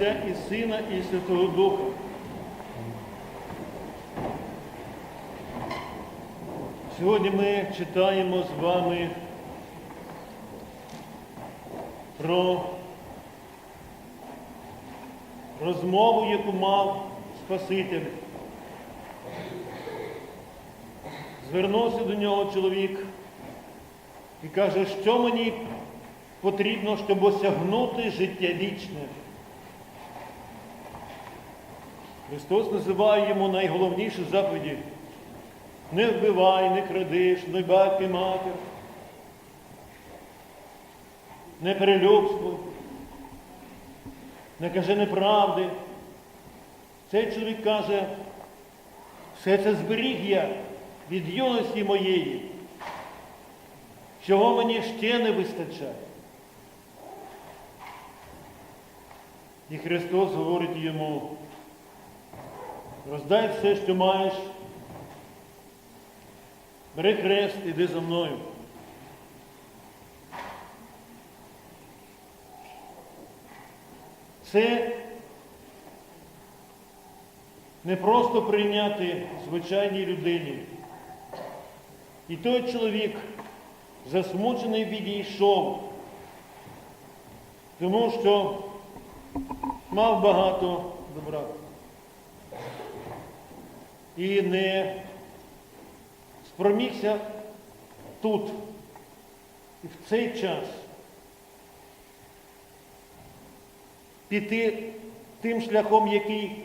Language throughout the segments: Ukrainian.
І Сина, і Святого Духа. Сьогодні ми читаємо з вами про розмову, яку мав Спаситель. Звернувся до нього чоловік і каже, що мені потрібно, щоб осягнути життя вічне. Христос називає йому найголовніші заповіді. Не вбивай, не крадиш, не батьки матір, не перелюбствуй, не кажи неправди. Цей чоловік каже, все це зберіг я від юності моєї, чого мені ще не вистачає. І Христос говорить йому, роздай все, що маєш, бери хрест, іди за мною. Це не просто прийняти звичайній людині. І той чоловік, засмучений, відійшов, тому що мав багато добра. І не спромігся тут і в цей час піти тим шляхом, який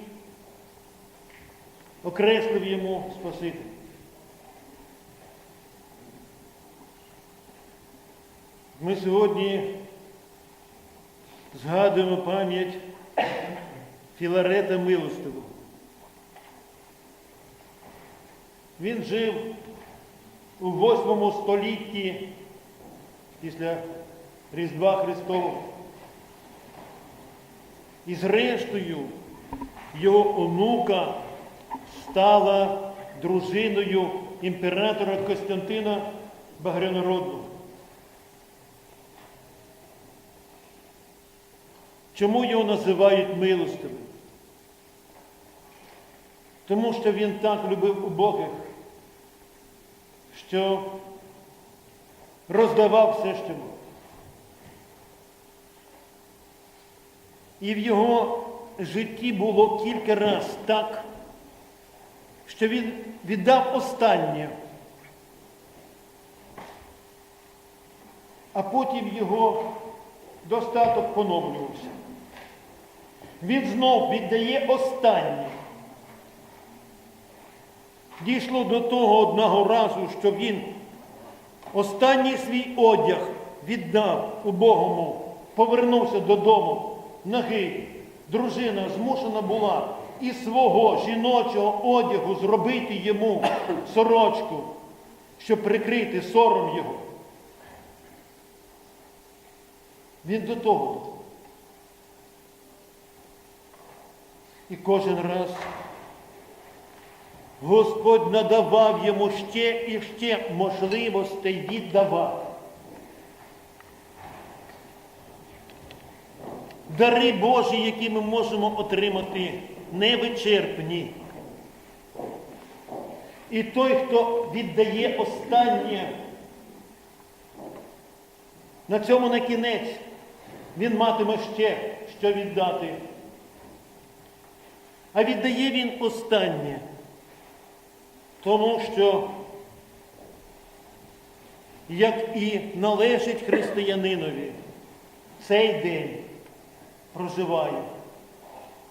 окреслив йому Спаситель. Ми сьогодні згадуємо пам'ять Філарета Милостивого. Він жив у 8 столітті після Різдва Христового. І зрештою його онука стала дружиною імператора Костянтина Багрянородного. Чому його називають милостивим? Тому що він так любив убогих, що роздавав все, що мав. І в його житті було кілька разів так, що він віддав останнє, а потім його достаток поновлювався. Він знов віддає останнє. Дійшло до того одного разу, що він останній свій одяг віддав убогому, повернувся додому, нагий. Дружина змушена була із свого жіночого одягу зробити йому сорочку, щоб прикрити сором його. Він до того. І кожен раз Господь надавав йому ще і ще можливостей віддавати. Дари Божі, які ми можемо отримати, невичерпні. І той, хто віддає останнє, на цьому на кінець, він матиме ще що віддати. А віддає він останнє, тому що, як і належить християнинові, цей день проживає,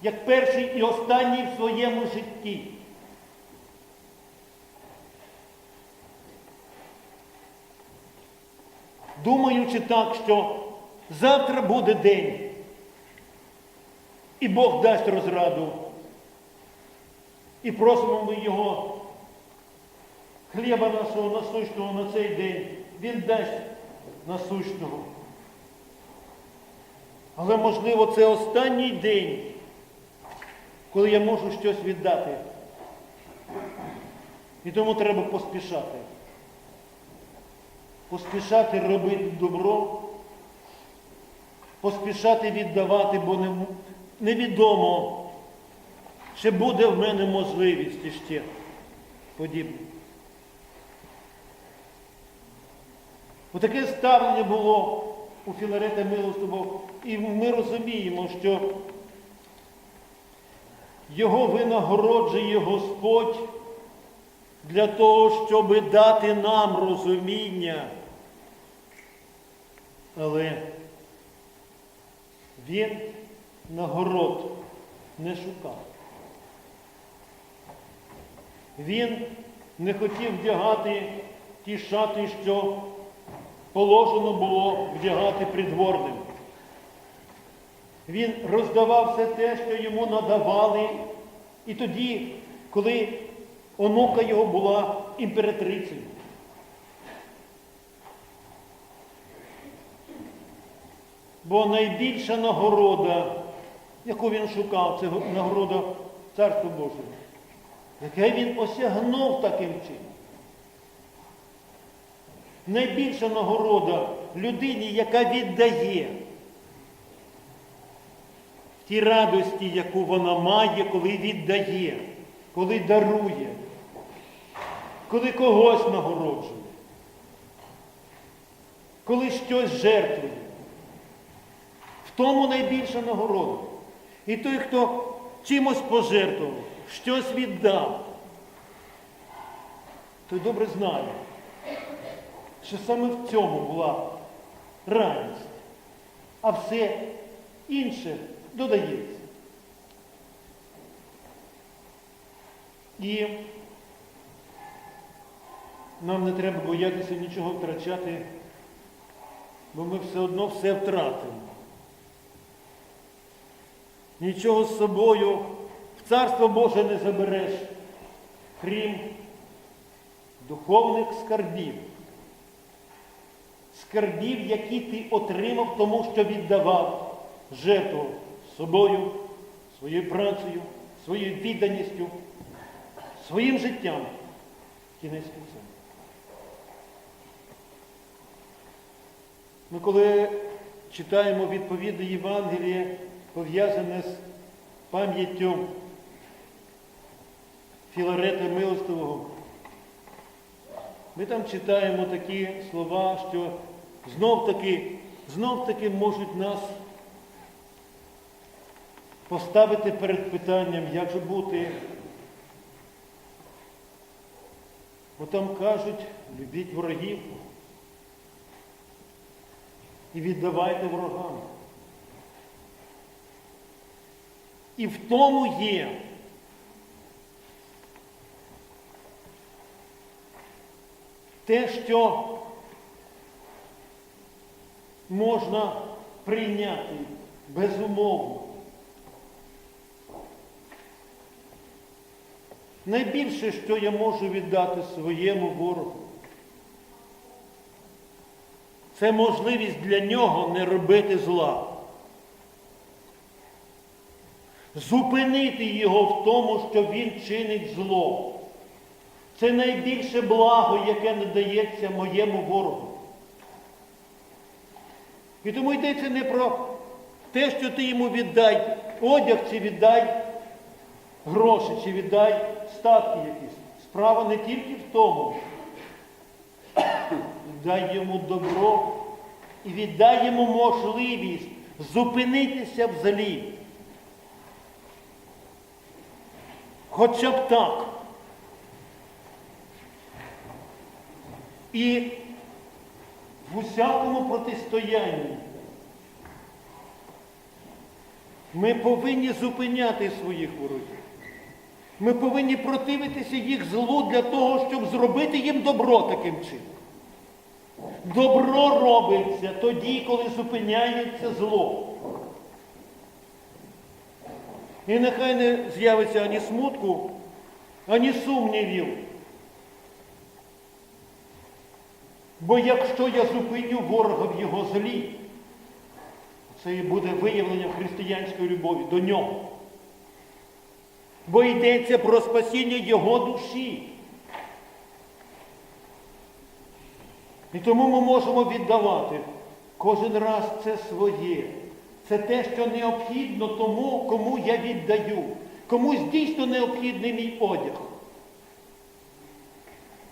як перший і останній в своєму житті. Думаючи так, що завтра буде день, і Бог дасть розраду. І просимо ми Його хліба нашого насущного на цей день. Він дасть насущного. Але, можливо, це останній день, коли я можу щось віддати. І тому треба поспішати. Поспішати робити добро, поспішати віддавати, бо не, невідомо, чи буде в мене можливість іще подібне. Отаке ставлення було у Філарета Милостивого, і ми розуміємо, що його винагороджує Господь для того, щоб дати нам розуміння. Але він нагород не шукав. Він не хотів вдягати ті шати, що положено було вдягати придворним. Він роздавав все те, що йому надавали, і тоді, коли онука його була імператрицею. Бо найбільша нагорода, яку він шукав, це нагорода Царства Божого, яке він осягнув таким чином. Найбільша нагорода людині, яка віддає в тій радості, яку вона має, коли віддає, коли дарує, коли когось нагороджує, коли щось жертвує. В тому найбільша нагорода. І той, хто чимось пожертвував, щось віддав, той добре знає, що саме в цьому була радість, а все інше додається. І нам не треба боятися нічого втрачати, бо ми все одно все втратимо. Нічого з собою в Царство Боже не забереш, крім духовних скарбів. Скарбів, які ти отримав, тому що віддавав жертву собою, своєю працею, своєю відданістю, своїм життям. Кінець кінцем. Ми коли читаємо відповідне Євангеліє, пов'язане з пам'яттю Філарета Милостивого, ми там читаємо такі слова, що знов-таки, знов-таки можуть нас поставити перед питанням, як же бути. Бо там кажуть, любіть ворогів і віддавайте ворогам. І в тому є те, що можна прийняти безумовно. Найбільше, що я можу віддати своєму ворогу, це можливість для нього не робити зла. Зупинити його в тому, що він чинить зло. Це найбільше благо, яке надається моєму ворогу. І тому йдеться не про те, що ти йому віддай одяг, чи віддай гроші, чи віддай статки якісь. Справа не тільки в тому. Дай йому добро і віддай йому можливість зупинитися в злі. Хоча б так. І в усякому протистоянні ми повинні зупиняти своїх ворогів. Ми повинні противитися їх злу для того, щоб зробити їм добро таким чином. Добро робиться тоді, коли зупиняється зло. І нехай не з'явиться ані смутку, ані сумнівів. Бо якщо я зупиню ворога в його злі, це і буде виявленням християнської любові до нього. Бо йдеться про спасіння його душі. І тому ми можемо віддавати кожен раз це своє, це те, що необхідно тому, кому я віддаю. Комусь дійсно необхідний мій одяг.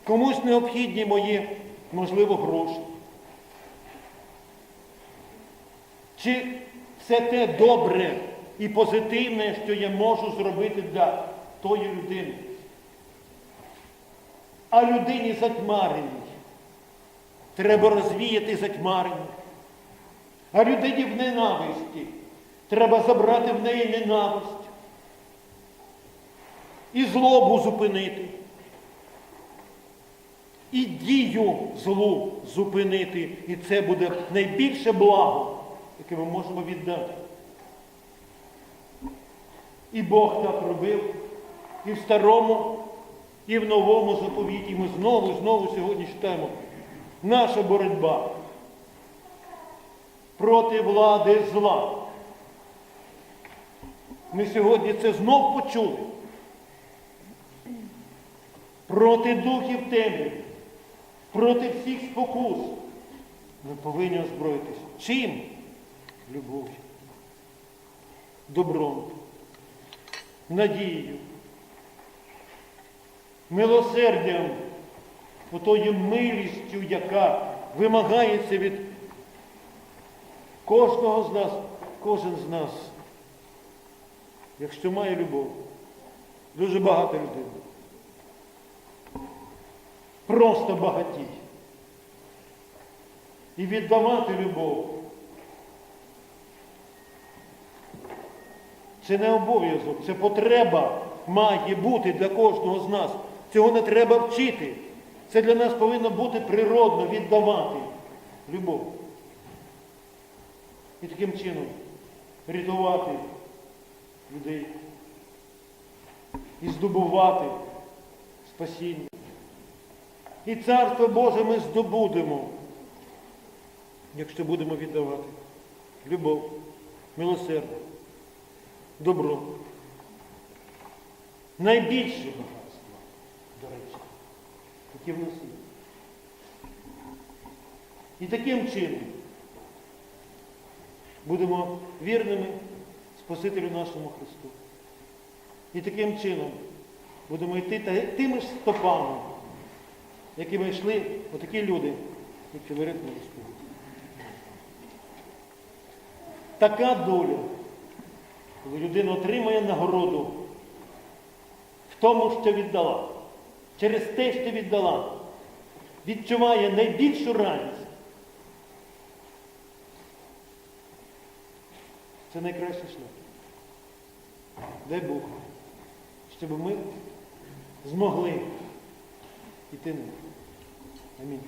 Комусь необхідні мої, можливо, гроші. Чи все те добре і позитивне, що я можу зробити для тої людини? А людині затьмареній. Треба розвіяти затьмарення. А людині в ненависті. Треба забрати в неї ненависть. І злобу зупинити. І дію злу зупинити. І це буде найбільше благо, яке ми можемо віддати. І Бог так робив і в старому, і в новому заповіті. Ми знову знову сьогодні читаємо. Наша боротьба проти влади зла. Ми сьогодні це знов почули. Проти духів темряви, проти всіх спокус. Ми повинні озброїтися. Чим? Любов'ю, добром, надією, милосердям, отою милістю, яка вимагається від кожного з нас, кожен з нас, якщо має любов, дуже багато людей. Просто багатій. І віддавати любов. Це не обов'язок, це потреба має бути для кожного з нас. Цього не треба вчити. Це для нас повинно бути природно віддавати любов. І таким чином рятувати людей і здобувати спасіння. І Царство Боже ми здобудемо, якщо будемо віддавати любов, милосердя, добро. Найбільше багатство, до речі, яке в нас є. І таким чином будемо вірними Спасителю нашому Христу. І таким чином будемо йти тими ж стопами, якими йшли отакі люди, як Філарет Морського. Така доля, коли людина отримає нагороду в тому, що віддала, через те, що віддала, відчуває найбільшу радість. Це найкращий шлях. Дай Бог, щоб ми змогли йти ним. Амінь.